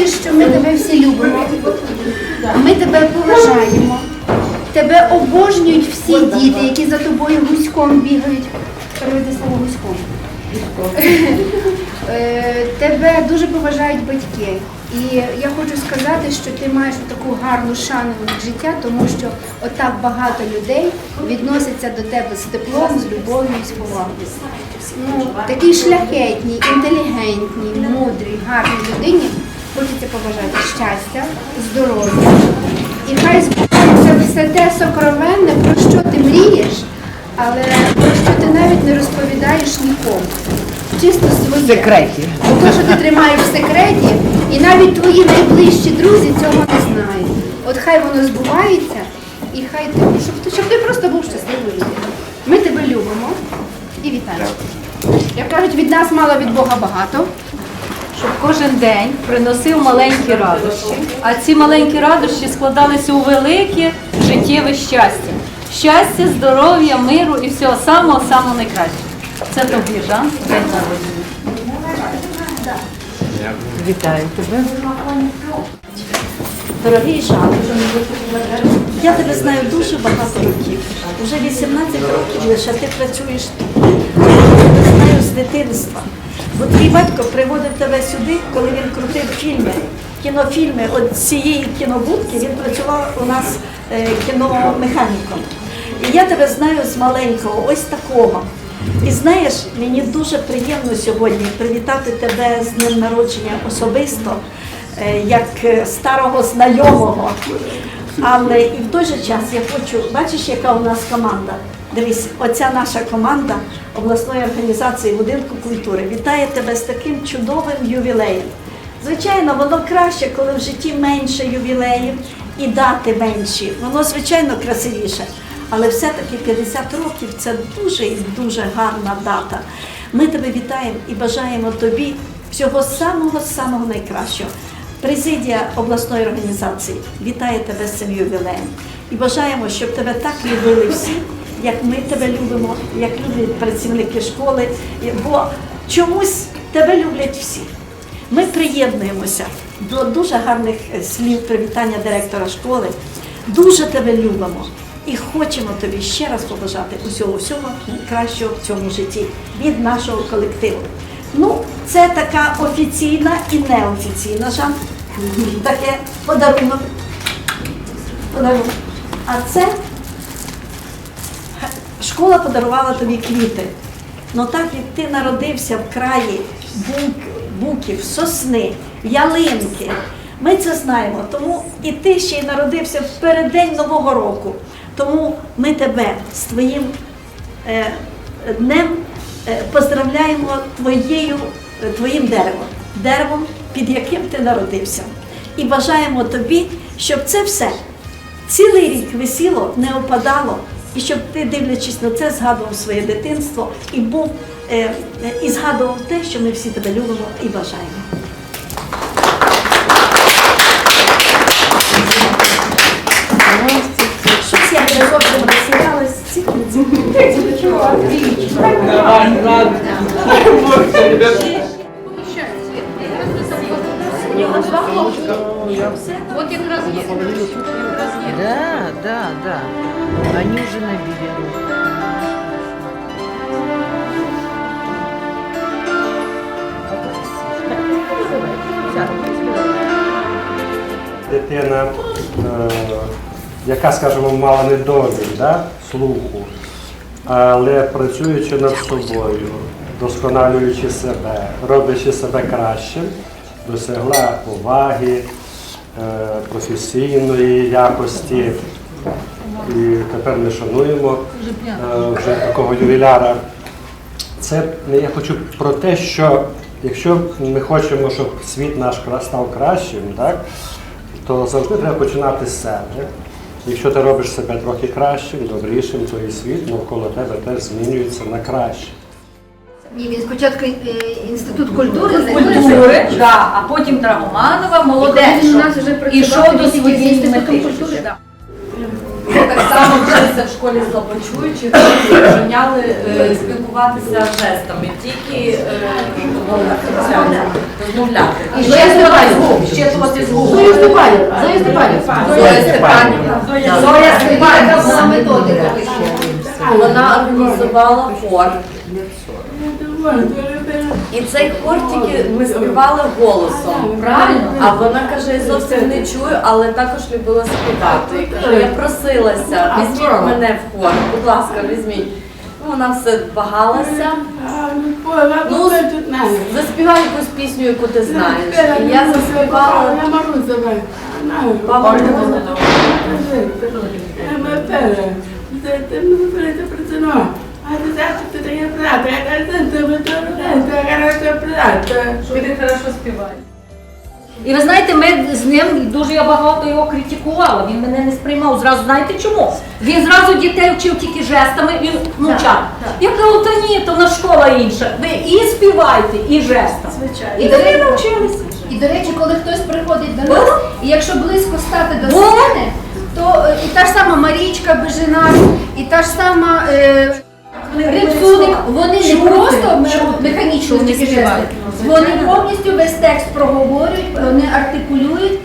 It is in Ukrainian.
розумієш. Що ми тебе всі любимо, ми тебе поважаємо. Тебе обожнюють всі діти, які за тобою гуськом бігають. Переведи слово гуськом. Е, Тебе дуже поважають батьки. І я хочу сказати, що ти маєш таку гарну шану від життя, тому що отак багато людей відносяться до тебе з теплом, з любов'ю і з повагою. Ну, такій шляхетній, інтелігентній, мудрій, гарній людині хочеться побажати щастя, здоров'я. І хай збувається все те сокровенне, про що ти мрієш, але про що ти навіть не розповідаєш нікому. Чисто своє. Секреті. Бо те, що ти тримаєш в секреті, і навіть твої найближчі друзі цього не знають. От хай воно збувається, і хай ти, щоб, ти- щоб ти просто був щасливий людиною. Ми тебе любимо і вітаємо. Як кажуть, від нас мало від Бога багато. Щоб кожен день приносив маленькі радощі, а ці маленькі радощі складалися у велике життєве щастя. Щастя, здоров'я, миру і всього самого самого найкращого. Це тобі, Жан, день народження. Вітаю тебе. Дорогий Жан, я тебе знаю дуже багато років. Уже 18 років лише ти працюєш тут. Я тебе знаю з дитинства. Бо твій батько приводив тебе сюди, коли він крутив фільми, кінофільми. От цієї кінобудки він працював у нас е, кіномеханіком. І я тебе знаю з маленького, ось такого. І знаєш, мені дуже приємно сьогодні привітати тебе з днем народження особисто е, як старого знайомого. Але і в той же час я хочу, бачиш, яка у нас команда. Дивись, оця наша команда обласної організації будинку культури вітає тебе з таким чудовим ювілеєм. Звичайно, воно краще, коли в житті менше ювілеїв і дати менші. Воно звичайно красивіше. Але все-таки 50 років це дуже і дуже гарна дата. Ми тебе вітаємо і бажаємо тобі всього самого самого найкращого. Президія обласної організації вітає тебе з цим ювілеєм і бажаємо, щоб тебе так любили всі, як ми тебе любимо, як люблять працівники школи. Бо чомусь тебе люблять всі. Ми приєднуємося до дуже гарних слів привітання директора школи. Дуже тебе любимо і хочемо тобі ще раз побажати усього всього найкращого в цьому житті від нашого колективу. Ну, це така офіційна і неофіційна Жан. Таке подарунок. Подарунок. А це Школа подарувала тобі квіти. Ну так як ти народився в краї бук, буків, сосни, ялинки, ми це знаємо. Тому і ти ще й народився в переддень Нового року. Тому ми тебе з твоїм е, днем е, поздравляємо твоєю, е, твоїм деревом, деревом, під яким ти народився. І бажаємо тобі, щоб це все цілий рік висіло, не опадало, і щоб ти, дивлячись на це, згадував своє дитинство і був е, е, і згадував те, що ми всі тебе любимо і бажаємо. Щось я не зовсім розсіялась. От якраз є. Да, да, да. Они уже набили дитина, е, яка, скажімо, мала недолік да, слуху, але працюючи над собою, досконалюючи себе, робячи себе кращим, досягла поваги, е, професійної якості. І тепер ми шануємо е, вже такого ювіляра. Це я хочу про те, що якщо ми хочемо, щоб світ наш став кращим, так, то завжди треба починати з себе. Якщо ти робиш себе трохи кращим, добрішим, то і світ навколо тебе теж змінюється на краще. Ні, він спочатку е, інститут культури, Культури, да, а потім Драгоманова, молодець. Працював Ішов до своєї мети. культури. Да. Я так само вчилася в школі слабочуючих, прийняли е, спілкуватися жестами, тільки е, розмовляти. І Зоя Степанівна, щитувати звук. Зоя Степанівна, Зоя Степанівна. Зоя Степанівна. Зоя Степанівна. Була методика? Вона організувала хор. І цей хор тільки ми співали голосом, правильно? А вона каже, я зовсім не чую, але також любила каже, я просилася, візьміть мене в хор, будь ласка, візьміть. Ну, Вона все вагалася. Ну, заспівай якусь пісню, яку ти знаєш. І я заспівала Баба Морозова. Він хорошо співає. І ви знаєте, ми з ним дуже я багато його критикувала. Він мене не сприймав. Зразу знаєте чому? Він зразу дітей вчив тільки жестами. Він мовчав. Я кажу, та ні, то в нас школа інша. Ви і співайте, і жестами. І вони навчилися. І до речі, коли хтось приходить до нас, і якщо близько стати до сцени, то е, і та ж сама Марічка Бежинар, і та ж сама е, Рибсуник, вони не просто ме- механічно вони повністю весь текст проговорюють, вони артикулюють